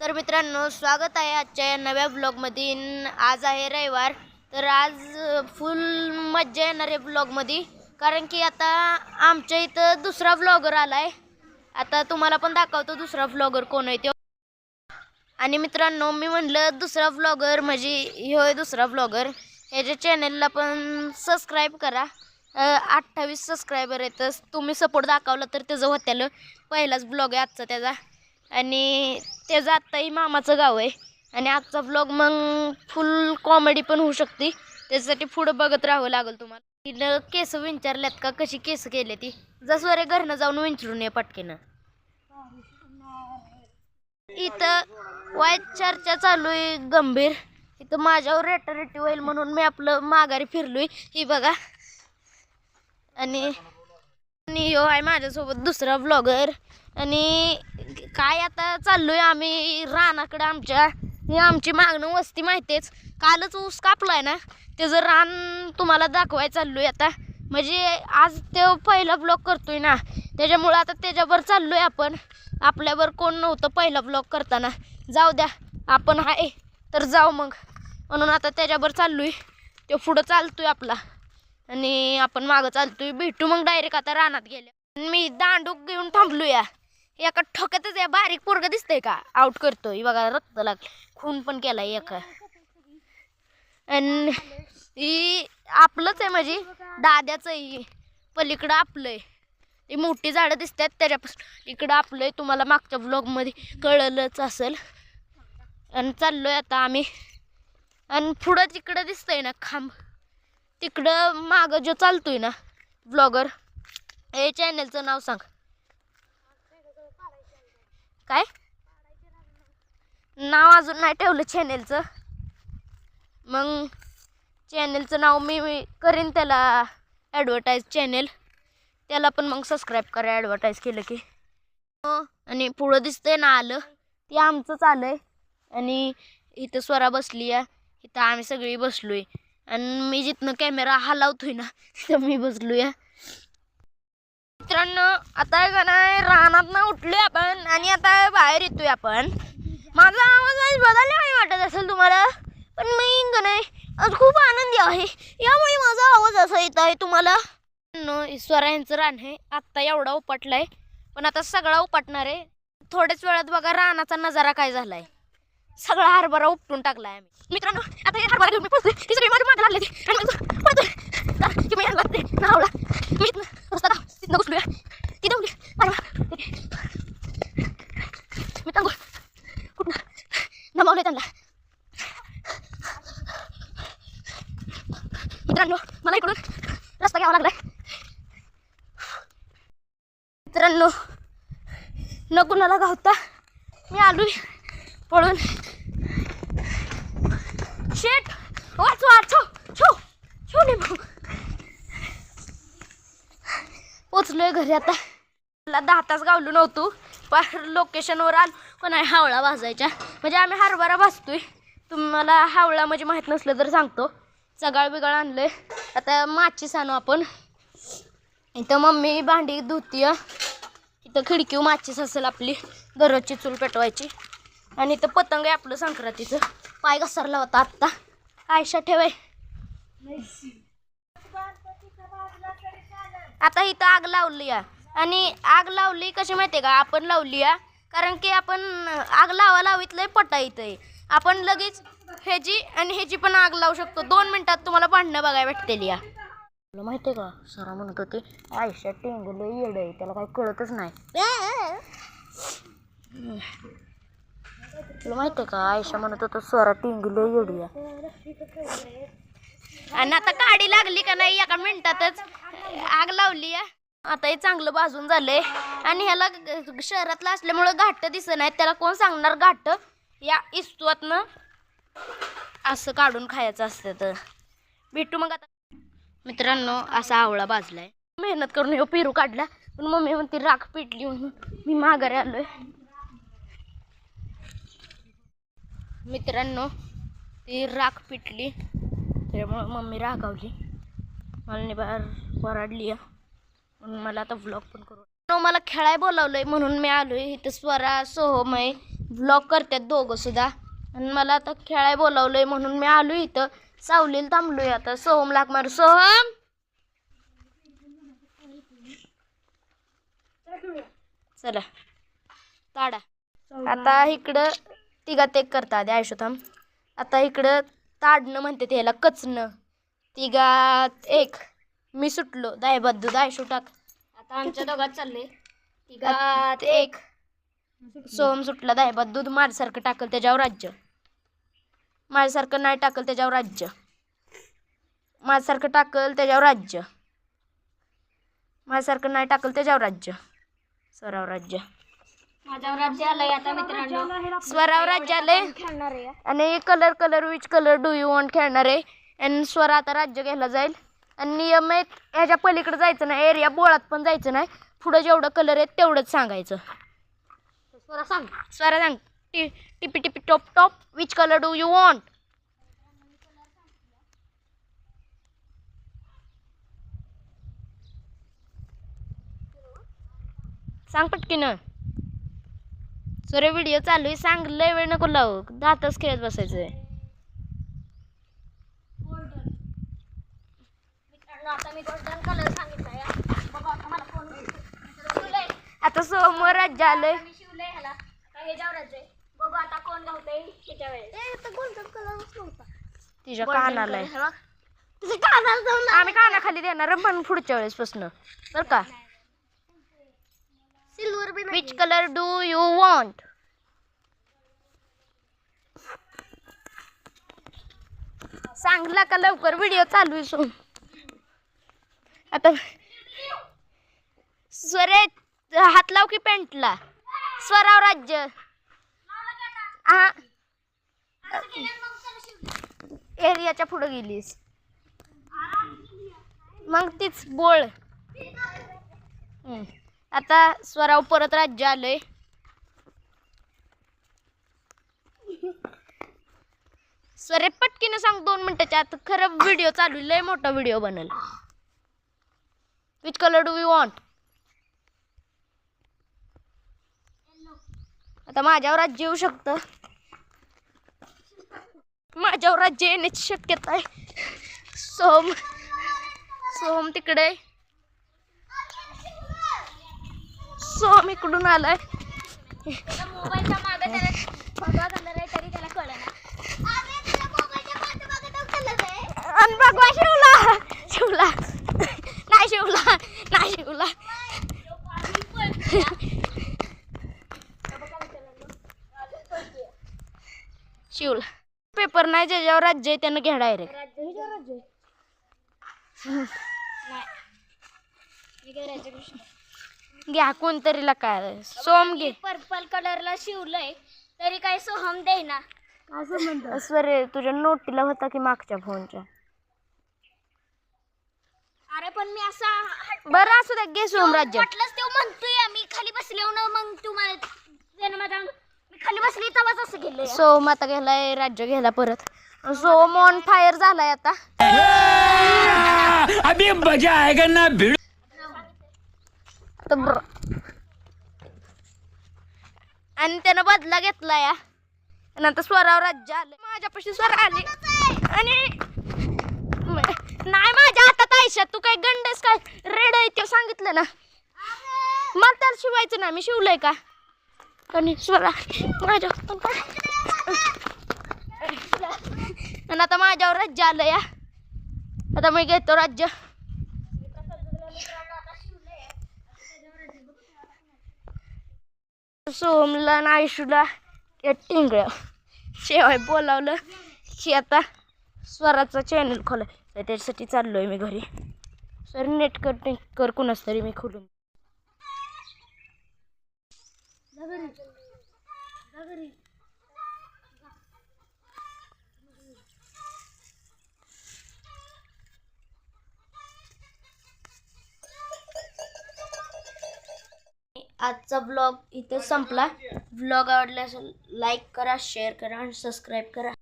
तर मित्रांनो स्वागत आहे आजच्या या नव्या ब्लॉगमध्ये आज आहे रविवार तर आज फुल मज्जा येणार आहे ब्लॉगमध्ये कारण की आता आमच्या इथं दुसरा ब्लॉगर आला आहे आता तुम्हाला पण दाखवतो दुसरा ब्लॉगर कोण आहे तो. आणि मित्रांनो मी म्हणलं दुसरा ब्लॉगर म्हणजे ह्यो दुसरा ब्लॉगर ह्याच्या चॅनलला पण सबस्क्राईब करा. अठ्ठावीस सबस्क्रायबर आहेत तुम्ही सपोर्ट दाखवला तर त्याचं होत्यालं. पहिलाच ब्लॉग आहे आजचा त्याचा. आणि ते आत्ताही मामाचं गाव आहे. आणि आजचा ब्लॉग मग फुल कॉमेडी पण होऊ शकते. त्याच्यासाठी पुढं बघत राहावं लागेल तुम्हाला. तिनं केस विंचारल्यात का? कशी केस केली ती? जसं रे घरनं जाऊन विंचरून ये पटकेनं. इथं वाईट चर्चा चालू आहे गंभीर. इथं माझ्यावर रेटारेटी होईल म्हणून मी आपलं माघारी फिरलोय. ही बघा. आणि आणि आहे माझ्यासोबत दुसरा ब्लॉगर आणि काय आता चाललोय आम्ही? रानाकडे आमच्या. आमची मागणं वस्ती माहितीच कालच ऊस कापलाय ना? त्याचं रान तुम्हाला दाखवाय चाललोय आता. म्हणजे आज तो पहिला ब्लॉग करतोय ना? त्याच्यामुळं आता त्याच्यावर चाललोय आपण. आपल्यावर कोण नव्हतं पहिला ब्लॉग करताना. जाऊ द्या. आपण आहे तर जाऊ मग. म्हणून आता त्याच्यावर चाललोय. तो पुढं चालतोय आपला. आणि आपण मागं चालतोय. भेटू मग डायरेक्ट आता रानात गेल्या मी दांडूक घेऊन थांबलो या एका ठोक्यातच या बारीक पोरग दिसतंय का? आउट करतोय. बघा रक्त लाग खून पण केलाय एका. आणि ही आपलंच आहे म्हणजे दाद्याचं पलीकडं आपलं आहे मोठी झाडं दिसतात त्याच्यापासून. इकडं आपलं आहे तुम्हाला मागच्या ब्लॉगमध्ये कळलंच असेल. आणि चाललोय आता आम्ही. आणि पुढं तिकडं दिसतंय ना खांब. तिकडं मागं जो चालतोय ना ब्लॉगर हे चॅनलचं नाव सांग. काय? नाव अजून नाही ठेवलं चॅनेलचं मग चॅनेलचं नाव मी मी करीन त्याला ॲडव्हर्टाईज चॅनेल त्याला पण मग सबस्क्राईब करा ॲडव्हर्टाईज केलं की. आणि पुढं दिसतंय ना आलं ते आमचंच आलं आहे आणि इथं स्वरा बसली आहे. इथं आम्ही सगळी बसलो आहे आणि मी जिथनं कॅमेरा हलावतोय ना तिथं मी बसलो आहे मित्रांनो आता आहे का नाही रानात ना उठलोय आपण. आणि आता बाहेर येतोय आपण. माझा आवाज आज बदलला नाही वाटत असेल तुम्हाला? पण मी का नाही आज खूप आनंदी आहे. यामुळे माझा आवाज असा येत आहे तुम्हाला. ईश्वरांचं यांचं रान आहे. आत्ता एवढा उपटलाय. पण आता सगळा उपटणार आहे. थोड्याच वेळात बघा रानाचा नजारा काय झालाय. सगळा हरभरा उपटून टाकलाय आम्ही. मित्रांनो आता हे हरभरा घेऊन मी पळतोय ती सगळी माझ्या मागे लागले मी पळतोय. की मी लागते नावला. मी रस्ता तिथं तिथनं ती दवली अरे वा. मी तांगूळ कुठनं नमावलंय त्यांना मित्रांनो मला इकडून रस्ता घ्यावा लागलाय. मित्रांनो न कुणाला गावता. मी आलोय पळून. शेट वाचो वाचो छो छो नाही निघू पोचलोय घरी आता. मला दहा तास गावलो नव्हतो. लोकेशनवर आलो. पण आहे हावळा भाजायच्या. म्हणजे आम्ही हरभरा भाजतोय. तुम्हाला हावळा म्हणजे माहीत नसलं तर सांगतो. सगाळ बिगाळ आणलं आता माचीस आणू आपण. इथं मम्मी भांडी धुतीय. इथं खिडकी माचीस असेल आपली. दररोजची चूल पेटवायची. आणि इथं पतंग आहे आपलं संक्रांतीचं. पाय घसरला होता आत्ता. आयशा ठेवाय आता इथं आग लावली या आणि आग लावली कशी माहिती का? आपण लावली या कारण की आपण आग लावा लावीत लय पटा इथं. आपण लगेच ह्याची आणि ह्याची पण आग लावू शकतो. दोन मिनिटात तुम्हाला भांडणं बघायला भेटतेली या. तुला माहितीये का? सरा म्हणत होते आयुष्यात टेंगल येड आहे. त्याला काही कळतच नाही. तुला माहितीये का? आयुष्या म्हणत होतं स्वरा टेंगल येडूया आणि आता काडी लागली का नाही एका मिनिटातच? आग लावली आहे आता हे चांगलं भाजून झालंय. आणि ह्याला शहरातलं असल्यामुळं घाट दिसत नाही त्याला कोण सांगणार घाट? या इस्तवातनं असं काढून खायचं असतं तर. भेटू मग आता. मित्रांनो असा आवळा भाजलाय. मेहनत करून हे पेरू काढला. पण मम्मी म्हणते राख पेटली म्हणून. मी माघारी आलोय. मित्रांनो ती राख पिटली. त्यामुळं मम्मी रागावली. मला निभार वराडली. म्हणून मला आता व्लॉग पण करू. मला खेळाय बोलावलंय म्हणून मी आलोय इथं स्वरा सोहमय. व्लॉग करतात दोघं सुद्धा. आणि मला आता खेळाय बोलावलंय म्हणून मी आलो इथं. सावलीला थांबलोय आता. सोहम लाग मारू. सोहम! चला. ताडा आता इकडं तिघात एक करता आधी थांब. आता इकडं ताडणं म्हणते त्याला कचणं. तिघात एक. मी सुटलो. दाय बद्दू दायशू टाक. आता आमच्या दोघात चालले तिघात एक. सोम सुटला दाय दूध माझ्यासारखं टाकल त्याच्यावर राज्य. माझ्यासारखं नाही टाकल त्याच्यावर राज्य. माझ्यासारखं टाकल त्याच्यावर राज्य. माझ्यासारखं नाही टाकल त्याच्यावर राज्य. स्वराव राज्य. माझ्यावर राज्य आलंय आता मित्रांनो. स्वराव राज्य आलंय. खेळणार आहे. आणि colour colour which colour do you want खेळणार आहे? आणि स्वर आता राज्य घ्यायला जाईल. आणि नियम आहे ह्याच्या पलीकडे जायचं नाही एरिया बोळात पण जायचं नाही. पुढं जेवढं कलर आहेत तेवढंच सांगायचं. स्वरा सांग. स्वरा सांग. T tippy tippy top top which colour do you want सांग पटकीन. सर व्हिडिओ चालू आहे. सांग लय वेळ नको लावू. दातच खेळत बसायचं आहे आता मी गोल्डन कलर सांगितला या बाबा आता मला फोन शिवलंय आता समोर राज्य आलंय. मी शिवलंय ह्याला. आता हे जाऊ राज्य बाबा आता कोण लावतंय त्याच्या वेळेस. गोल्डन कलरच नव्हता. तिच्या कानाला आहे. तुझं कानाला जाऊन आम्ही कानाखाली देणार पण पुढच्या वेळेस पासन बर का? Silver B which colour do you want सांगला का लवकर व्हिडिओ चालू आहे सो आता स्वरे हात लाव की पेंटला. स्वराव राज्य. हा एरियाच्या पुढे गेलीस. मग तीच बोळ. हम्म. आता स्वराव परत राज्य आलंय. स्वरे पटकीनं सांग दोन मिनटाच्या आत. खरं व्हिडिओ चालू आहे, लय मोठा व्हिडिओ बनल. Which colour do we want आता माझ्यावर राज्य येऊ शकतं. माझ्यावर राज्य येण्याची शक्यता आहे. सोम सोम तिकडे. आहे. सोम इकडून आलाय. मोबाईलच्या मागे त्याला तरी त्याला कळलं आणि बघवा शिवला. शिवला. नाही शिवला. नाही शिवला. शिवला पेपर नाही ज्याच्यावर राज्य आहे त्यानं घ्या डायरेक्ट घ्या कोणतरीला काय. सोम घे. पर्पल कलरला शिवलंय तरी काय सोहम देईना. सर तुझ्या नोटीला होता की मागच्या फोनच्या. अरे पण मी असा बरं असू द्या घे सोम राज्य. वाटलंच ते म्हणतोय मी खाली बसले ना मग तुम्हाला त्यानं माझ्या अंग- मी खाली बसली तेव्हाच असं गेले सोम आता गेलाय राज्य घ्यायला परत. सोम ऑन फायर झालाय आता. अभी मजा आएगा ना? भिड़ आणि त्यानं बदला घेतला या आणि आता स्वरावर राज्य आलं माझ्यापाशी स्वर आले. आणि म- नाही माझ्या हातात आयशा तू काय गंडस काय? रेड आहे ते सांगितलं ना. मग त्याला शिवायचं ना मी शिवलंय का? आणि स्वरा माझ्या आणि आता माझ्यावर राज्य आलं या. आता मी घेतो राज्य. सोमला आणि आयुषला या टिंगळ्या. शेवाय बोलावलं. की आता स्वराचा चॅनल खोलाय त्याच्यासाठी चाललो आहे मी घरी. सर नेट कर कर कुणाच तरी मी खोलून. आजचा ब्लॉग इथे संपला. ब्लॉग आवडल्यास लाईक करा शेअर करा आणि सबस्क्राईब करा.